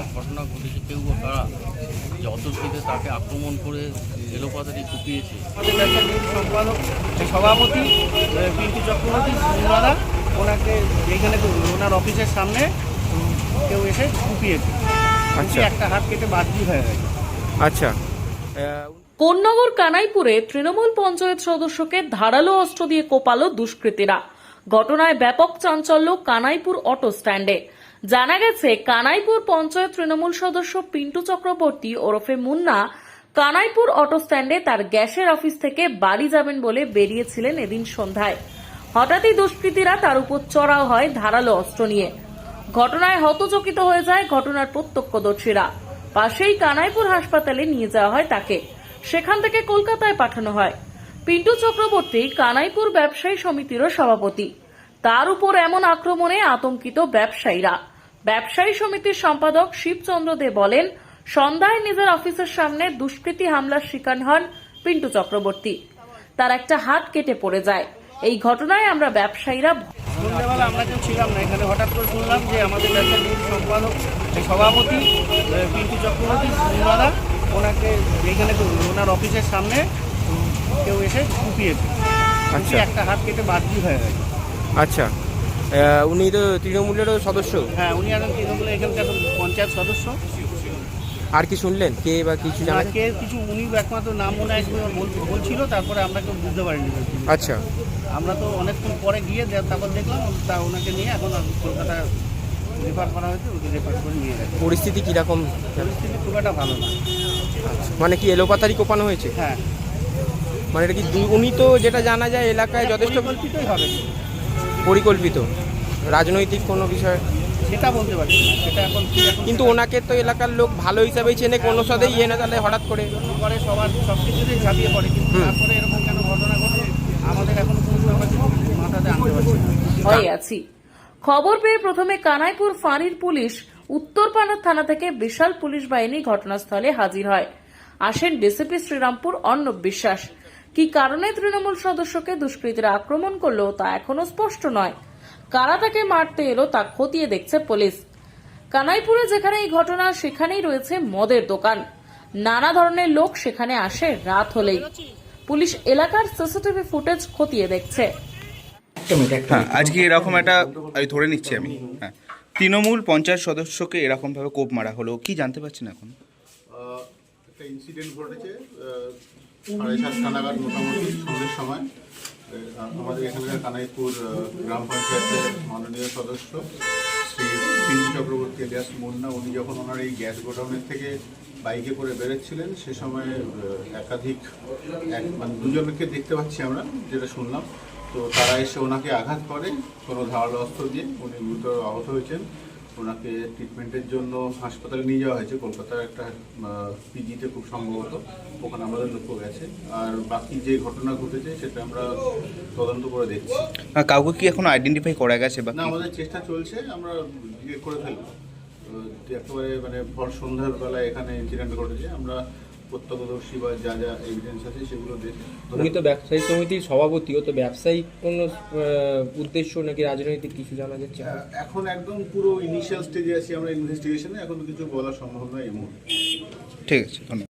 একটা ঘটনা ঘটেছে কেউ বা কারা? যে অতর্কিতে তাকে আক্রমণ করে এলোপাতারি কুপিয়েছে। আমাদের ব্যবসা সম্পাদক সভাপতি পিন্টু চক্রবর্তী মুনাদা ওনাকে এইখানে ওনার অফিসের সামনে কেউ এসে কুপিয়েছে। আচ্ছা। একটা হাত কেটে বাদলি হয়ে গেছে। আচ্ছা। কোন্নগর কানাইপুরে তৃণমূল পঞ্চায়েত সদস্যকে ধারালো অস্ত্র দিয়ে কোপালো দুষ্কৃতীরা। ঘটনায় ব্যাপক চাঞ্চল্য কানাইপুর অটো স্ট্যান্ডে। জানা গেছে, কানাইপুর পঞ্চায়েত তৃণমূল সদস্য পিন্টু চক্রবর্তী ওরফে মুন্না কানাইপুর অটো স্ট্যান্ডে তার গ্যাসের অফিস থেকে বাড়ি যাবেন বলে বেরিয়েছিলেন এদিন সন্ধ্যায়। হঠাৎই দুষ্কৃতীরা তার উপর চড়াও হয় ধারালো অস্ত্র নিয়ে। ঘটনায় হতচকিত হয়ে যায় ঘটনার প্রত্যক্ষদর্শীরা। পাশেই কানাইপুর হাসপাতালে নিয়ে যাওয়া হয় তাকে। সেখান থেকে কলকাতায় পাঠানো হয়। পিন্টু চক্রবর্তী কানাইপুর ব্যবসায়ী সমিতিরও সভাপতি। তার উপর এমন আক্রমণে আতঙ্কিত ব্যবসায়ীরা। ব্যবসায়ী সমিতির সম্পাদক শিবচন্দ্র দে বলেন সন্ধ্যায় নিজের অফিসের সামনে দুষ্কৃতী হামলার শিকার হন পিন্টু চক্রবর্তী। তার একটা হাত কেটে পড়ে যায়। এই ঘটনায় আমরা ব্যবসায়ীরা সন্ধ্যাবেলা আমরা কেউ ছিলাম না। এখানে হঠাৎ করে শুনলাম যে আমাদের ব্যবসা সম্পাদক সভাপতি পিন্টু চক্রবর্তী মুনাদা ওনাকে এইখানে তো ওনার অফিসের সামনে কেউ এসে কুপিয়েছে আচ্ছা। একটা হাত কেটে বাদলি হয়ে গেছে। আচ্ছা। উনি তো তৃণমূলেরও সদস্য। হ্যাঁ উনি এখন তৃণমূল এখানকার পঞ্চায়েত সদস্য। আর কি শুনলেন? কে বা কিছু জানা কে কিছু উনি একমাত্র নাম মনে আসবে বলছিল তারপরে আমরা কেউ বুঝতে পারিনি। আচ্ছা। আমরা তো অনেকক্ষণ পরে গিয়ে তারপর দেখলাম তা ওনাকে নিয়ে এখন কলকাতা রেফার করা হয়েছে ওকে রেফার করে নিয়ে গেছে। পরিস্থিতি কীরকম? পরিস্থিতি খুব একটা ভালো না। মানে কি এলোপাতারি কোপানো হয়েছে? হ্যাঁ। মানে এটা কি উনি তো যেটা জানা যায় এলাকায় যথেষ্ট হবে। পরিকল্পিত রাজনৈতিক কোনো বিষয়? সেটা বলতে পারছি না সেটা এখন কিন্তু ওনাকে তো এলাকার লোক ভালো হিসাবেই চেনে কোনো সাথেই ইয়ে না তাহলে হঠাৎ করে। পরে সবার সব কিছুতেই ঝাঁপিয়ে পড়ে কিন্তু তারপরে এরকম কেন ঘটনা ঘটে আমাদের এখন কোনো আমরা কিছু মাথাতে আনতে পারছি হয়ে আছি। খবর পেয়ে প্রথমে কানাইপুর ফাঁড়ির পুলিশ উত্তরপাড়ার থানা থেকে বিশাল পুলিশ বাহিনী ঘটনাস্থলে হাজির হয়। আসেন ডিসিপি শ্রীরামপুর অর্ণব বিশ্বাস। কি কারণে তৃণমূল সদস্যকে দুষ্কৃতীরা আক্রমণ করল তা এখনও স্পষ্ট নয়। কারা তাকে মারতে এলো তা খতিয়ে দেখছে পুলিশ। কানাইপুরে যেখানে এই ঘটনা সেখানেই রয়েছে মদের দোকান। নানা ধরনের লোক সেখানে আসে রাত হলেই। পুলিশ এলাকার সিসিটিভি ফুটেজ খতিয়ে দেখছে। হ্যাঁ আজকে এরকম একটা আমি ধরে নিচ্ছি আমি। হ্যাঁ তৃণমূল পঞ্চায়েত সদস্যকে এরকমভাবে কোপ মারা হলো কি জানতে পারছেন এখন? একটা ইনসিডেন্ট ঘটেছে সাড়ে সাতটা নাগাদ মোটামুটি সন্ধ্যের সময় আমাদের এখানকার কানাইপুর গ্রাম পঞ্চায়েতের মাননীয় সদস্য শ্রী পিন্টু চক্রবর্তী এলিয়াস মুন্না, উনি যখন ওনার এই গ্যাস গোডাউনের থেকে বাইকে করে বেরোচ্ছিলেন, সে সময় একাধিক এক মানে দুজনকে দেখতে পাচ্ছি আমরা, যেটা শুনলাম। তো তারা এসে ওনাকে আঘাত করে, কোনো ধারালো অস্ত্র দিয়ে উনি গুরুতর আহত হয়েছেন। ওনাকে ট্রিটমেন্টের জন্য হাসপাতালে নিয়ে যাওয়া হয়েছে। কলকাতার একটা পিজিতে খুব সম্ভবত। ওখানে আমাদের লক্ষ্য গেছে। আর বাকি যে ঘটনা ঘটেছে সেটা আমরা তদন্ত করে দেখছি। আর কাউকে কি এখন আইডেন্টিফাই করা গেছে বা না আমাদের চেষ্টা চলছে আমরা করে ফেলব। একেবারে মানে ভর সন্ধ্যার বেলায় এখানে ইনসিডেন্ট ঘটেছে। আমরা প্রত্যক্ষদর্শী বা যা যা এভিডেন্স আছে সেগুলো দেখে উনি তো ব্যবসায়ী সমিতির সভাপতি ও তো ব্যবসায়িক কোনো উদ্দেশ্য নাকি রাজনৈতিক কিছু জানা যাচ্ছে? এখন একদম পুরো ইনিশিয়াল স্টেজে আছি আমরা ইনভেস্টিগেশনে এখন কিছু বলা সম্ভব নয় এই মুহূর্তে। ঠিক আছে ধন্যবাদ।